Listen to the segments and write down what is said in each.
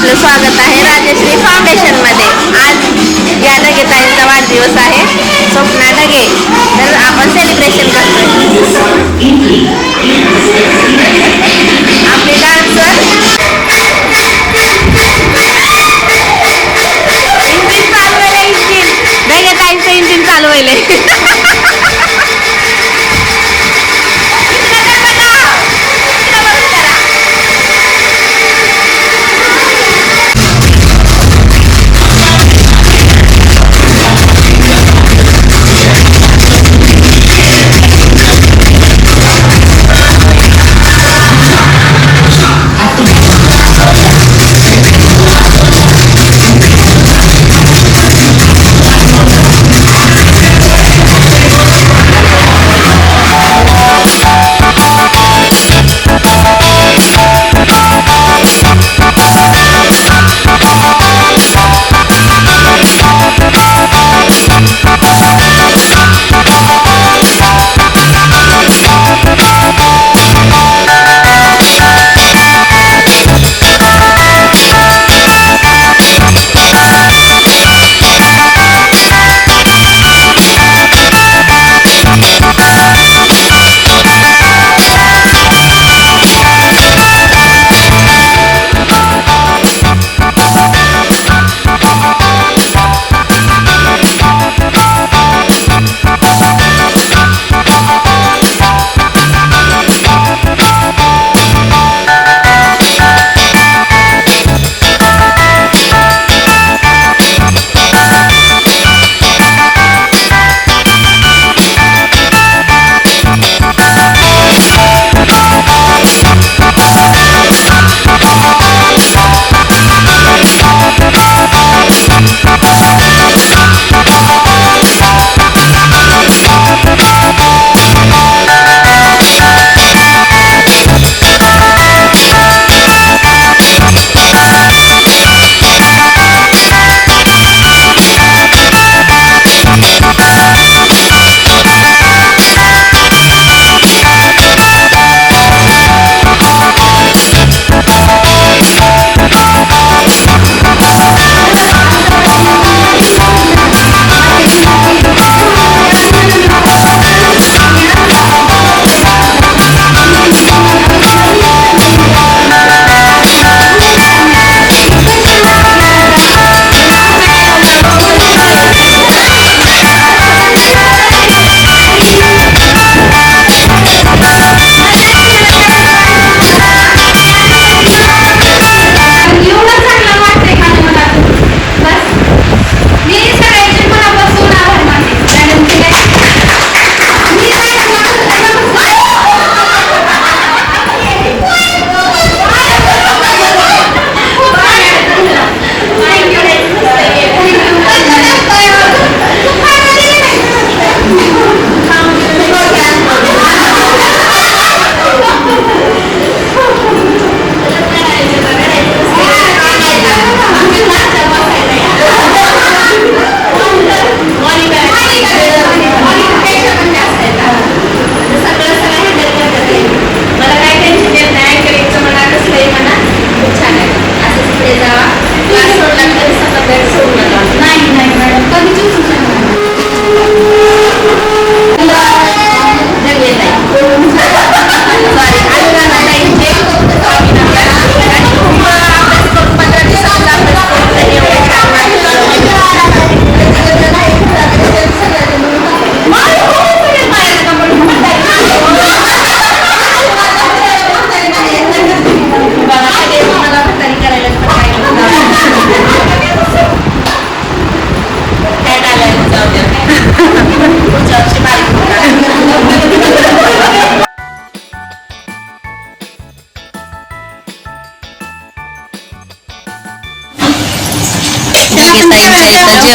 आपलं स्वागत आहे राजश्री फाउंडेशनमध्ये आज या ढगेताईंचा वाढदिवस आहे. स्वप्ना ढगे तर आपण सेलिब्रेशन करतोय.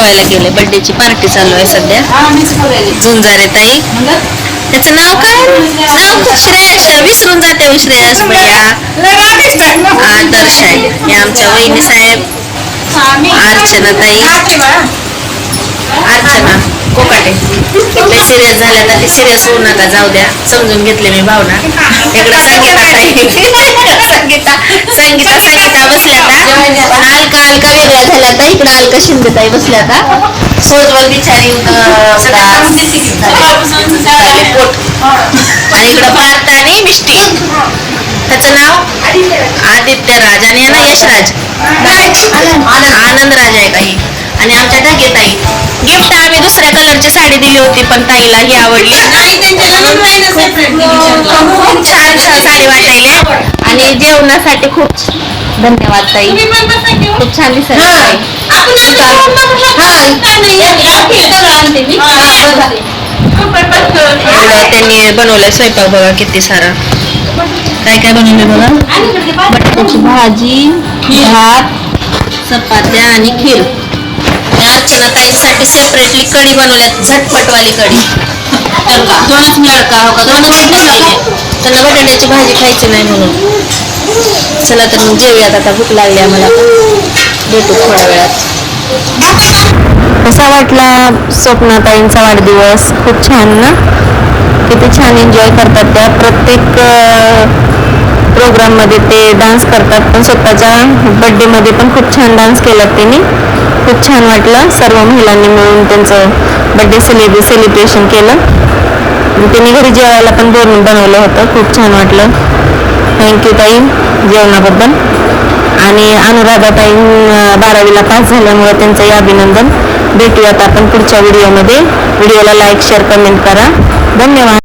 जेवायला गेले. बर्थडेची पार्टी चालू आहे सध्या. झुंजारे ताई. त्याचं नाव काय? नाव श्रेयस विसरून जाते हो श्रेयस भैया. आदर्श आहे. हे आमच्या वहिनी साहेब. अर्चना ताई. अर्चना कोकाटे. ते सिरियस झाल्या तर ते सिरियस होऊ नका जाऊ द्या. समजून घेतले मी भावना. इकडे संगीता संगीता संगीता संगीता बसल्या आता. अलका अलका वेगळ्या झाल्या आता. इकडं अलका शिंदेताई बसल्या आता. सोजवळ बिचारी पोट. आणि इकडं पार्थ आणि मिष्टी. त्याचं नाव? आदित्य राज. आणि यशराज. आनंद राज आहे काही आणि आमच्या ढगेताई गिफ्ट आम्ही दुसऱ्या कलरची साडी दिली होती पण ताईला ही आवडली. खूप छान छान साडी वाटायले आणि जेवणासाठी खूप धन्यवाद ताई. खूप छान दिसत ताई त्यांनी बनवलाय स्वयंपाक बघा किती सारा. काय काय बनवले बघा? बटाट्याची भाजी भात चपात्या आणि खीर. आणि अर्चना ताईसाठी सेपरेटली कढी बनवल्यात झटपटवाली कढी. दोनच तडका हो का? दोनच बनवलेले त्यांना बटाट्याची भाजी खायची नाही म्हणून. चला तर मग जेवूयात आता भूक लागली आम्हाला भेटू थोड्या वेळात. कसा वाटला स्वप्नाताईंचा वाढदिवस? खूप छान ना? किती छान एन्जॉय करतात त्या. प्रत्येक प्रोग्राममध्ये ते डान्स करतात. पण स्वतःच्या बड्डेमध्ये पण खूप छान डान्स केला त्यांनी. खूप छान वाटलं. सर्व महिलांनी मिळून त्यांचं बड्डे सेलिब्रे सेलिब्रेशन केलं. त्यांनी घरी जेवायला पण बोलून बनवलं होतं. खूप छान वाटलं. थँक्यू ताई जेवणाबद्दल. आणि अनुराधाताई अं, बारावीला पास झाल्यामुळे त्यांचंही अभिनंदन. भेटूयात आपण पुढच्या व्हिडिओमध्ये व्हिडिओला लाईक शेअर कमेंट करा. धन्यवाद.